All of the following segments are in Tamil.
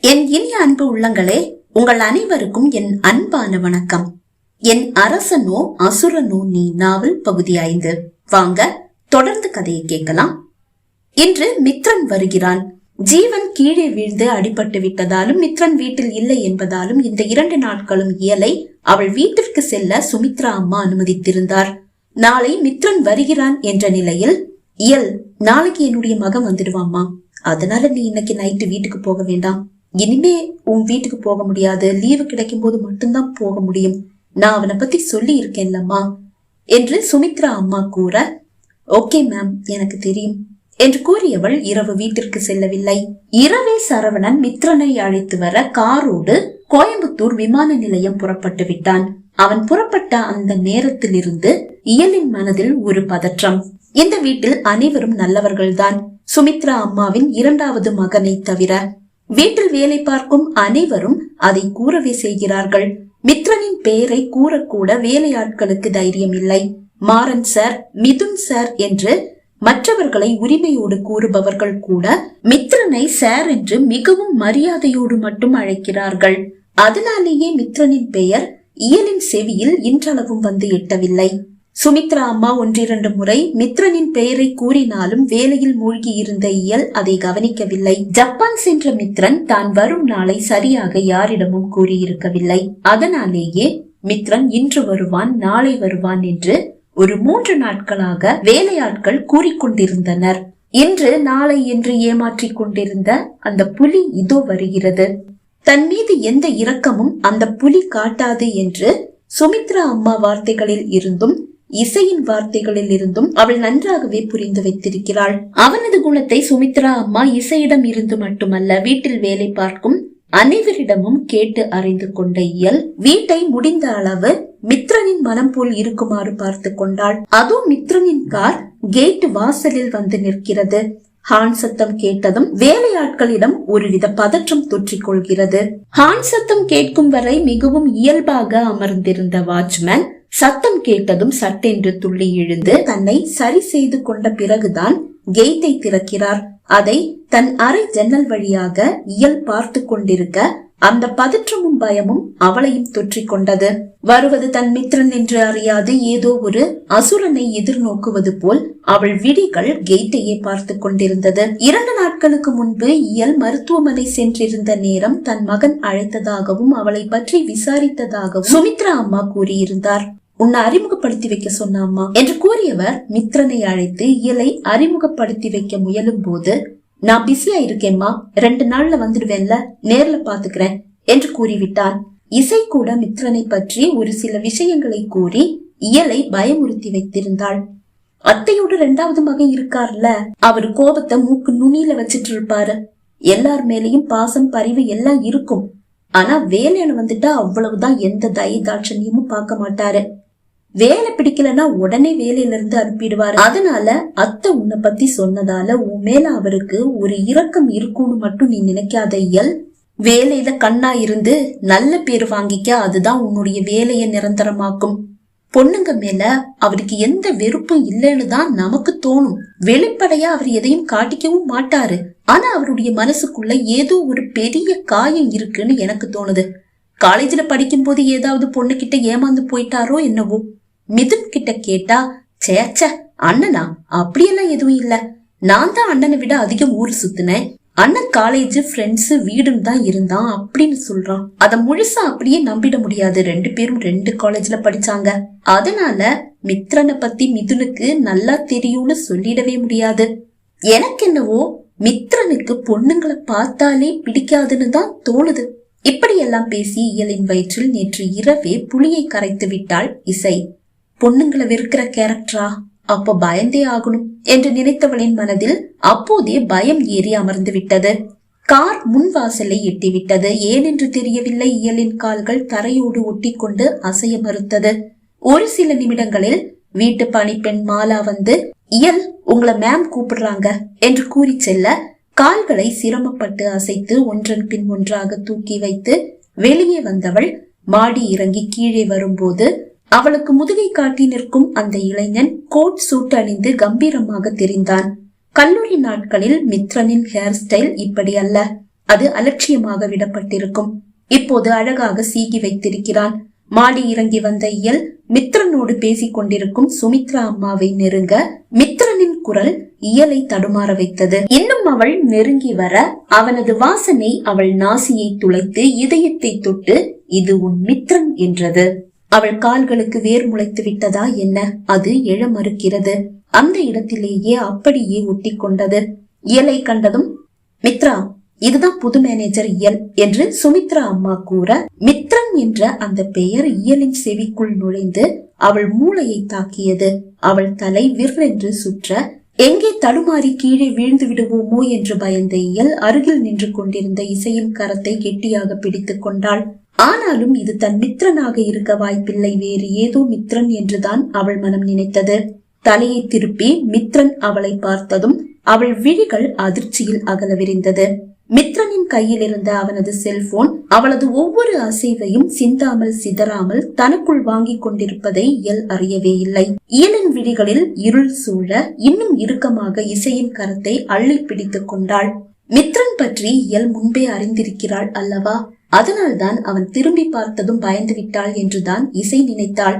என் இனிய அன்பு உள்ளங்களே உங்கள் அனைவருக்கும் என் அன்பான வணக்கம். என் அரசனோ அசுரனோ நீ நாவல் பகுதி ஐந்து. வாங்க தொடர்ந்து கதையை கேட்கலாம். இன்று மித்ரன் வருகிறான். ஜீவன் கீழே வீழ்ந்து அடிபட்டு விட்டதாலும் மித்ரன் வீட்டில் இல்லை என்பதாலும் இந்த இரண்டு நாட்களும் இயலை அவள் வீட்டிற்கு செல்ல சுமித்ரா அம்மா அனுமதித்திருந்தார். நாளை மித்ரன் வருகிறான் என்ற நிலையில் இயல் நாளைக்கு என்னுடைய மகன் வந்துடுவாம்மா. அதனால நீ இன்னைக்கு நைட்டு வீட்டுக்கு போக வேண்டாம். இனிமே உன் வீட்டுக்கு போக முடியாது. லீவு கிடைக்கும் போது மட்டும்தான் போக முடியும். நான் அவனை பத்தி சொல்லி இருக்கேன்லம்மா என்று சுமித்ரா அம்மா கூற ஓகே மேம் எனக்கு தெரியும் என்று கூறியவள் இரவு வீட்டிற்கு செல்லவில்லை. இரவே சரவணன் மித்ரனை அழைத்து வர காரோடு கோயம்புத்தூர் விமான நிலையம் புறப்பட்டு விட்டான். அவன் புறப்பட்ட அந்த நேரத்திலிருந்து இயலின் மனதில் ஒரு பதற்றம். இந்த வீட்டில் அனைவரும் நல்லவர்கள்தான். சுமித்ரா அம்மாவின் இரண்டாவது மகனை தவிர வீட்டில் வேலை பார்க்கும் அனைவரும் அதை கூறவே செய்கிறார்கள். மித்ரனின் பெயரை கூறக்கூட வேலையாட்களுக்கு தைரியம் இல்லை. மாறன் சார் மிதுன் சார் என்று மற்றவர்களை உரிமையோடு கூறுபவர்கள் கூட மித்ரனை சார் என்று மிகவும் மரியாதையோடு மட்டும் அழைக்கிறார்கள். அதனாலேயே மித்ரனின் பெயர் இயலின் செவியில் இன்றளவும் வந்து எட்டவில்லை. சுமித்ரா அம்மா ஒன்றிரண்டு முறை மித்ரனின் பெயரை கூறினாலும் வேலையில் மூழ்கி இருந்த இயல் அதை கவனிக்கவில்லை. ஜப்பான் சென்ற மித்ரன் தான் வரும் நாளை சரியாக யாரிடமும் கூறியிருக்கவில்லை. அதனாலேயே மித்ரன் இன்று வருவான் நாளை வருவான் என்று ஒரு மூன்று நாட்களாக வேலையாட்கள் கூறிக்கொண்டிருந்தனர். இன்று நாளை என்று ஏமாற்றிக் கொண்டிருந்த அந்த புலி இதோ வருகிறது. தன் மீது எந்த இரக்கமும் அந்த புலி காட்டாது என்று சுமித்ரா அம்மா வார்த்தைகளில் இருந்தும் இசையின் வார்த்தைகளில் இருந்தும் அவள் நன்றாகவே புரிந்து வைத்திருக்கிறாள். அவனது குணத்தை சுமித்ரா அம்மா இசையிடம் இருந்து மட்டுமல்ல வீட்டில் வேலை பார்க்கும் அனைவரிடமும் கேட்டு அறிந்து கொண்ட இயல் வீட்டை முடிந்த அளவு மித்ரனின் மனம் போல் இருக்குமாறு பார்த்து கொண்டாள். அதுவும் மித்ரனின் கார் கேட் வாசலில் வந்து நிற்கிறது. ஹான் சத்தம் கேட்டதும் வேலையாட்களிடம் ஒருவித பதற்றம் தொற்றிக் கொள்கிறது. ஹான் சத்தம் கேட்கும் வரை மிகவும் இயல்பாக அமர்ந்திருந்த வாட்ச்மேன் சத்தம் கேட்டதும் சட்டென்று துள்ளி எழுந்து தன்னை சரி செய்து கொண்ட பிறகுதான் கேட்டை திறக்கிறார். அதை தன் அறை ஜன்னல் வழியாக இயல் பார்த்து கொண்டிருக்க அந்த பதற்றமும் பயமும் அவளையும் தொற்றிக் கொண்டது. வருவது தன் மித்ரன் என்று அறியாது. ஏதோ ஒரு அசுரனை எதிர்நோக்குவது போல் அவள் விழிகள் கெய்ட்டையே பார்த்து கொண்டிருந்தது. இரண்டு நாட்களுக்கு முன்பு இயல் மருத்துவமனை சென்றிருந்த நேரம் தன் மகன் அழைத்ததாகவும் அவளை பற்றி விசாரித்ததாகவும் சுமித்ரா அம்மா கூறியிருந்தார். உன்னை அறிமுகப்படுத்தி வைக்க சொன்ன அம்மா என்று கூறியவர் மித்ரனை அழைத்து இயலை அறிமுகப்படுத்தி வைக்க முயலும் போது நான் பிஸியா இருக்கேம்மா. ரெண்டு நாள்ல வந்துடுவேன்ல. நேர்ல பாத்துக்கிறேன் என்று கூறிவிட்டார். இசை கூட மித்ரனை பற்றி ஒரு சில விஷயங்களை கூறி இயலை பயமுறுத்தி வைத்திருந்தாள். அத்தையோட ரெண்டாவது மகன் இருக்கார்ல. அவர் கோபத்தை மூக்கு நுனியில வச்சிட்டு இருப்பாரு. எல்லார் மேலையும் பாசம் பரிவு எல்லாம் இருக்கும். ஆனா வேலையில வந்துட்டா அவ்வளவுதான் எந்த தய தாட்சண்யமும் பார்க்க மாட்டாரு. வேலை பிடிக்கலன்னா உடனே வேலையில இருந்து அனுப்பிடுவாரு. அதனால அத்தை உன்னை பத்தி சொன்னதால உன் மேல அவருக்கு ஒரு இரக்கம் இருக்கும்னு மட்டும் நீ நினைக்காத இயல் வேலையில கண்ணா இருந்து நல்ல பேர் வாங்கிக்க அதுதான் உன்னுடைய வேலையை நிரந்தரமாக்கும். பொண்ணுங்க மேல அவருக்கு எந்த வெறுப்பும் இல்லைன்னு தான் நமக்கு தோணும். வெளிப்படையா அவர் எதையும் காட்டிக்கவும் மாட்டாரு. ஆனா அவருடைய மனசுக்குள்ள ஏதோ ஒரு பெரிய காயம் இருக்குன்னு எனக்கு தோணுது. காலேஜ்ல படிக்கும் போது ஏதாவது பொண்ணு கிட்ட ஏமாந்து போயிட்டாரோ என்னவோ? மிதுன் கிட்ட கேட்டா சேச்ச அண்ணனா அப்படியெல்லாம் எதுவும் இல்ல. நான் தான் அண்ணனை விட அதிகம் ஊர் சுத்தினேன். அண்ணன் காலேஜ் ஃப்ரெண்ட்ஸ் வீடும் தான் இருந்தான் அப்படின்னு சொல்றான். அத முழுசா அப்படியே நம்பிட முடியாது. ரெண்டு பேரும் ரெண்டு காலேஜ்ல படிச்சாங்க. அதனால மித்ரனை பத்தி மிதுனுக்கு நல்லா தெரியும்னு சொல்லிடவே முடியாது. எனக்கு என்னவோ மித்ரனுக்கு பொண்ணுங்களை பார்த்தாலே பிடிக்காதுன்னு தான் தோணுது. இப்படியெல்லாம் பேசி இயலின் வயிற்றில் நேற்று இரவே புளியை கரைத்து விட்டாள் இசை. பொண்ணுங்களை வெறுக்கிற கேரக்டரா அப்ப பயந்தே ஆகணும் என்று நினைத்தவளின் மனதில் அப்போதே பயம் ஏறி அமர்ந்து விட்டது. கார் முன் வாசலை எட்டிவிட்டது. ஏனென்று தெரியவில்லை இயலின் கால்கள் தரையோடு ஒட்டி கொண்டு அசைய மறுத்தது. ஒரு சில நிமிடங்களில் வீட்டு பணிப்பெண் மாலா வந்து இயல் உங்களை மேம் கூப்பிடுறாங்க என்று கூறி செல்ல கால்களை சிரமப்பட்டு அசைத்து ஒன்றன் பின் ஒன்றாக தூக்கி வைத்து வெளியே வந்தவள் மாடி இறங்கி கீழே வரும்போது அவளுக்கு முதுகை காட்டி நிற்கும் அந்த இளைஞன் கோட் சூட் அணிந்து கம்பீரமாக தெரிந்தான். கல்லூரி நாட்களில் மித்ரனின் ஹேர் ஸ்டைல் இப்படி அல்ல. அது அலட்சியமாக விடப்பட்டிருக்கும். இப்போது அழகாக சீகி வைத்திருக்கிறான். மாடி இறங்கி வந்த இயல் மித்ரனோடு பேசிக் கொண்டிருக்கும் சுமித்ரா அம்மாவை நெருங்க மித்ரனின் குரல் இயலை தடுமாற வைத்தது. இன்னும் அவள் நெருங்கி வர அவனது வாசனை அவள் நாசியை துளைத்து இதயத்தை தொட்டு இது உன் மித்திரம் என்றது. அவள் கால்களுக்கு வேர் முளைத்து விட்டதா என்ன? அது எழ மறுக்கிறது அந்த இடத்திலேயே அப்படியே ஒட்டி கொண்டது. இயலை கண்டதும் மித்ரா இதுதான் புது மேனேஜர் இயல் என்று சுமித்ரா அம்மா கூற மித்ரன் என்ற அந்த பெயர் இயலின் செவிக்குள் நுழைந்து அவள் மூளையை தாக்கியது. அவள் தலை விற்றென்று சுற்ற எங்கே தடுமாறி கீழே வீழ்ந்து விடுவோமோ என்று பயந்த இயல் அருகில் நின்று கொண்டிருந்த இசையின் கரத்தை கெட்டியாக பிடித்துக் கொண்டாள். ஆனாலும் இது தன் மித்ரனாக இருக்க வாய்ப்பில்லை வேறு ஏதோ மித்ரன் என்றுதான் அவள் மனம் நினைத்தது. தலையை திருப்பி மித்ரன் அவளை பார்த்ததும் அவள் விழிகள் அதிர்ச்சியில் அகல விரிந்தது. மித்ரனின் கையில் இருந்த அவனது செல்போன் அவளது ஒவ்வொரு அசைவையும் சிந்தாமல் சிதறாமல் தனக்குள் வாங்கிக் கொண்டிருப்பதை இயல் அறியவே இல்லை. இயலின் விழிகளில் இருள் சூழ இன்னும் இறுக்கமாக இசையின் கரத்தை அள்ளி பிடித்துக் கொண்டாள். மித்ரன் பற்றி இயல் முன்பே அறிந்திருக்கிறாள் அல்லவா? அதனால்தான் அவன் திரும்பி பார்த்ததும் பயந்து விட்டாள் என்றுதான் இசை நினைத்தாள்.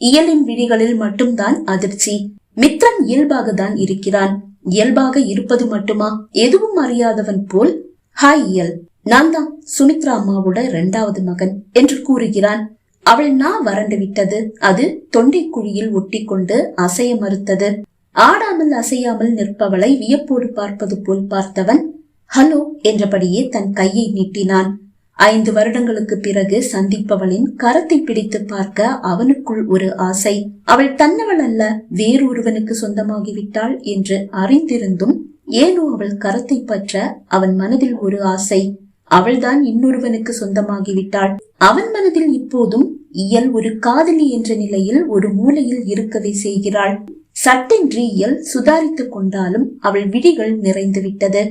இயலின் விழிகளில் மட்டும்தான் அதிர்ச்சி. மித்ரன் இயல்பாக தான் இருக்கிறான். இயல்பாக இருப்பது மட்டுமா? எதுவும் அறியாதவன் போல்? ஹாய் இயல். நான் தான் சுமித்ரா அம்மாவோட இரண்டாவது மகன் என்று கூறுகிறான். அவள் நான் வறண்டு விட்டது. அது தொண்டை குழியில் ஒட்டி கொண்டு அசைய மறுத்தது. ஆடாமல் அசையாமல் நிற்பவளை வியப்போடு பார்ப்பது போல் பார்த்தவன் ஹலோ என்றபடியே தன் கையை நீட்டினான். ஐந்து வருடங்களுக்கு பிறகு சந்திப்பவளின் கரத்தை பிடித்து பார்க்க அவனுக்குள் ஒரு ஆசை. அவள் தன்னவள் அல்ல வேறொருவனுக்கு சொந்தமாகிவிட்டாள் என்று அறிந்திருந்தும் ஏனோ அவள் கரத்தை பற்ற அவன் மனதில் ஒரு ஆசை. அவள்தான் இன்னொருவனுக்கு சொந்தமாகிவிட்டாள். அவன் மனதில் இப்போதும் இயல் ஒரு காதலி என்ற நிலையில் ஒரு மூலையில் இருக்கவே செய்கிறாள். சட்டென்று இயல் சுதாரித்துக் கொண்டாலும் அவள் விழிகள் நிறைந்து விட்டது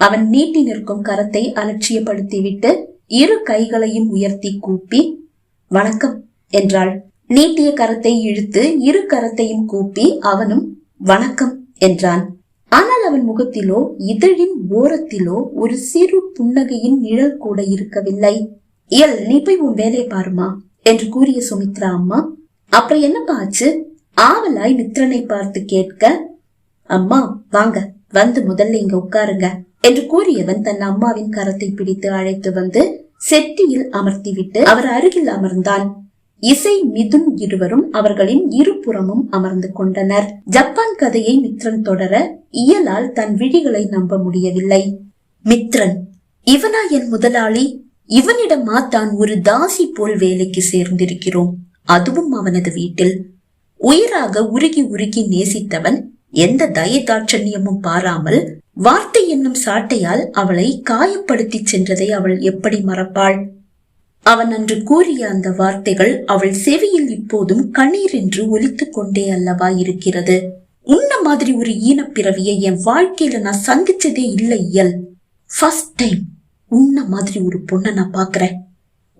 அவன் நீட்டி நிற்கும் கரத்தை அலட்சியப்படுத்திவிட்டு இரு கைகளையும் உயர்த்தி கூப்பி வணக்கம் என்றாள். நீட்டிய கரத்தை இழுத்து இரு கரத்தையும் கூப்பி அவனும் வணக்கம் என்றான். ஆனால் அவன் முகத்திலோ இதழின் ஓரத்திலோ ஒரு சிறு புன்னகையின் நிழல் கூட இருக்கவில்லை. இயல் நீ போய் உன் வேலையை பாருமா என்று கூறிய சுமித்ரா அம்மா. அப்புறம் என்ன ஆச்சு? ஆவலாய் மித்ரனை பார்த்து கேட்க அம்மா வாங்க வந்து முதல்ல இங்க உட்காருங்க என்று கூறியவன் தன் அம்மாவின் கரத்தை பிடித்து அழைத்து வந்து செட்டியில் அமர்த்திவிட்டு அவர் அருகில் அமர்ந்தான் இசை மிதுன் இருவரும் அவர்களின் இருபுறமும் அமர்ந்து கொண்டனர். ஜப்பான் கதையை மித்ரன் தொடர இயலால் தன் விழிகளை நம்ப முடியவில்லை. மித்ரன் இவனா என் முதலாளி? இவனிடமா தான் ஒரு தாசி போல் வேலைக்கு சேர்ந்திருக்கிறோம். அதுவும் அவனது வீட்டில். உயிராக உருகி உருகி நேசித்தவன் எந்த தயதாட்சண்யமும் பாராமல் வார்த்தை என்னும் சாட்டையால் அவளை காயப்படுத்தி சென்றதை அவள் எப்படி மறப்பாள்? அவன் அன்று கூறிய அந்த வார்த்தைகள் அவள் செவியில் இப்போதும் கண்ணீர் என்று ஒலித்துக் கொண்டே அல்லவா இருக்கிறது? உன்ன மாதிரி ஒரு ஈனப்பிறவியை என் வாழ்க்கையில நான் சந்திச்சதே இல்லை இயல். ஃபர்ஸ்ட் டைம் உன்ன மாதிரி ஒரு பொண்ணை நான் பாக்குறேன்.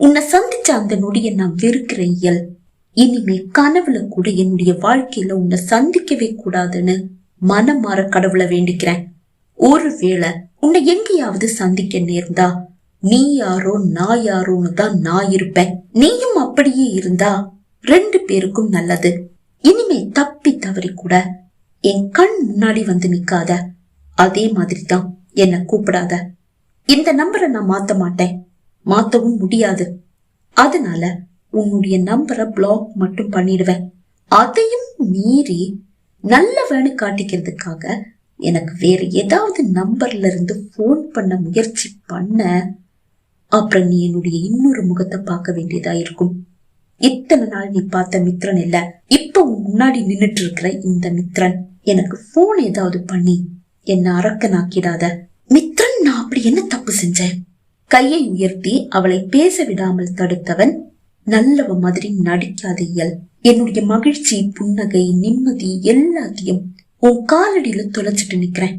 உன்னை சந்திச்ச அந்த நொடியை நான் வெறுக்கிறேன் இயல். இனிமே கனவுல கூட என்னுடைய வாழ்க்கையில உன்னை சந்திக்கவே கூடாதுன்னு மனம் மாற கடவுளை வேண்டிக்கிறேன். ஒருவேளை உன்னை எங்கேயாவது சந்திக்க நேர்ந்தா நீ யாரோ நான் யாரோன்னு தான் நான் இருப்பேன். நீயும் அப்படியே இருந்தா ரெண்டு பேருக்கும் நல்லது. இனிமே தப்பி தவறி கூட என் கண் முன்னாடி வந்து நிக்காத. அதே மாதிரி தான் என்ன கூப்பிடாத. இந்த நம்பரை நான் மாத்த மாட்டேன். மாத்தவும் முடியாது. அதனால உன்னுடைய நம்பரை பிளாக் மட்டும் பண்ணிடுவேன். அதையும் மீறி நல்லவன்னு காட்டிக்கிறதுக்காக எனக்கு வேற ஏதாவது நம்பர்ல இருந்து போன் பண்ண முயற்சி பண்ண அப்புறம் நீ என்னுடைய இன்னொரு முகத்தை பார்க்க வேண்டியதா இருக்கும். இத்தனை நாள் நீ பார்த்த மித்ரன் இல்ல. இப்ப உன் முன்னாடி நின்னுட்டு இருக்கிற இந்த மித்ரன் எனக்கு போன் ஏதாவது பண்ணி என்ன அரக்கனாக்கிடாத. மித்ரன் நான் அப்படி என்ன தப்பு செஞ்சேன்? கையை உயர்த்தி அவளை பேச விடாமல் தடுத்தவன் நல்லவ மாதிரி நடிக்காத இயல். என்னுடைய மகிழ்ச்சி புன்னகை நிம்மதி எல்லாத்தையும் உன் காலடியில தொலைச்சிட்டு நிக்கிறேன்.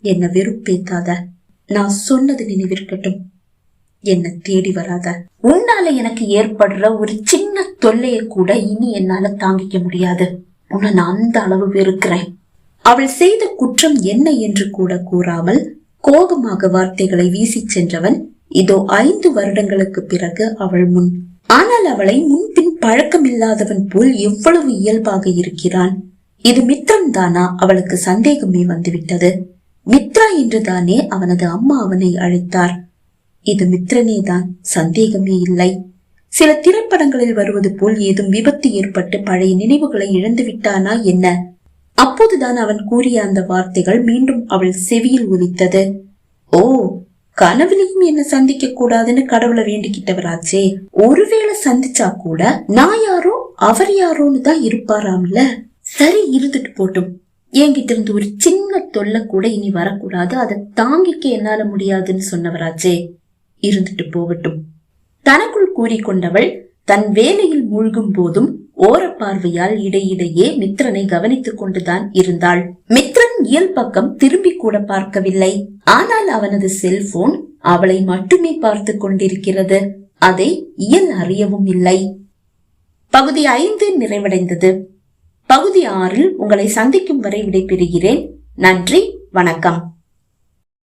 என்ன வெறுப்பேத்தாத. நான் சொன்னது நினைவிருக்கட்டும். என்ன தேடி வராத. உன்னால எனக்கு ஏற்படுற ஒரு சின்ன தொல்லைய கூட இனி என்னால தாங்கிக்க முடியாது. உன்னை நான் அந்த அளவு வெறுக்கிறேன். அவள் செய்த குற்றம் என்ன என்று கூட கூறாமல் கோபமாக வார்த்தைகளை வீசிச் சென்றவன் இதோ ஐந்து வருடங்களுக்கு பிறகு அவள் முன். ஆனால் அவளை முன்பின் பழக்கமில்லாதவன் போல் எவ்வளவு இயல்பாக இருக்கிறான்? இது மித்ரன் தானா அவளுக்கு சந்தேகமே வந்துவிட்டது. மித்ரா என்றுதானே அவனது அம்மா அவனை அழைத்தார். இது மித்ரனே தான் சந்தேகமே இல்லை. சில திரைப்படங்களில் வருவது போல் ஏதும் விபத்து ஏற்பட்டு பழைய நினைவுகளை இழந்து விட்டானா என்ன? அப்போதுதான் அவன் கூறிய அந்த வார்த்தைகள் மீண்டும் அவள் செவியில் ஒலித்தது. ஓ கனவுலையும் என்ன சந்திக்க கூடாதுன்னு கடவுளை வேண்டிக்கிட்டவராச்சே. ஒருவேளை சந்திச்சா கூட நான் யாரோ அவர் யாரோன்னு தான் இருப்பாராம்ல. சரி இருந்துட்டு போட்டும். என்கிட்ட இருந்து ஒரு சின்ன தொல்லை கூட இனி வரக்கூடாது. அதை தாங்கிக்க என்னால முடியாதுன்னு சொன்னவராச்சே. இருந்துட்டு போகட்டும். தனக்குள் கூறிக்கொண்டவள் தன் வேலையில் மூழ்கும் போதும் ஓர பார்வையால் இடையிடையே மித்ரனை கவனித்துக் கொண்டுதான் இருந்தாள். தன் இயல் பக்கம் திரும்பி கூட பார்க்கவில்லை. ஆனால் அவனது செல்போன் அவளை மட்டுமே பார்த்து கொண்டிருக்கிறது. அதை இயல் அறியவும் இல்லை. பகுதி ஐந்து நிறைவடைந்தது. பகுதி ஆறில் உங்களை சந்திக்கும் வரை விடைபெறுகிறேன். நன்றி வணக்கம்.